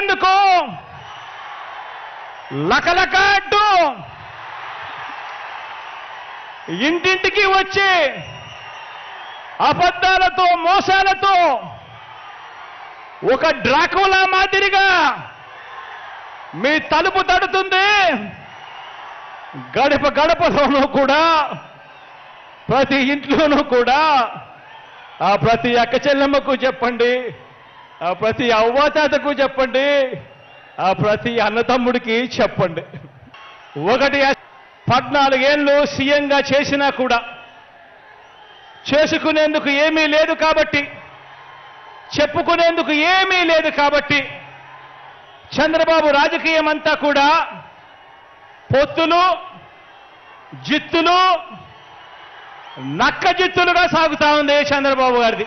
రక్తం లకలక అంటూ ఇంటింటికి వచ్చి అబద్ధాలతో మోసాలతో ఒక డ్రాకులా మాదిరిగా మీ తలుపు తడుతుంది. గడప గడపలోనూ కూడా ప్రతి ఇంట్లోనూ కూడా ఆ ప్రతి అక్క చెల్లెమ్మకు చెప్పండి. ఆ ప్రతి అవ్వాతాతకు చెప్పండి. ఆ ప్రతి అన్నతమ్ముడికి చెప్పండి. ఒకటి పద్నాలుగేళ్ళు సీఎంగా చేసినా కూడా చేసుకునేందుకు ఏమీ లేదు కాబట్టి చెప్పుకునేందుకు ఏమీ లేదు కాబట్టి చంద్రబాబు రాజకీయం అంతా కూడా పొత్తులు జిత్తులు నక్క జిత్తులుగా సాగుతా ఉంది చంద్రబాబు గారిది.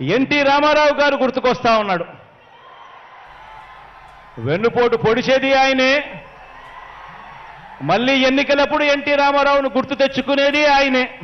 ఎన్టీ రామారావు గారు గుర్తుకొస్తా ఉన్నాడు. వెన్నుపోటు పొడిచేది ఆయనే. మళ్ళీ ఎన్నికలప్పుడు ఎన్టీ రామారావును గుర్తు తెచ్చుకునేది ఆయనే.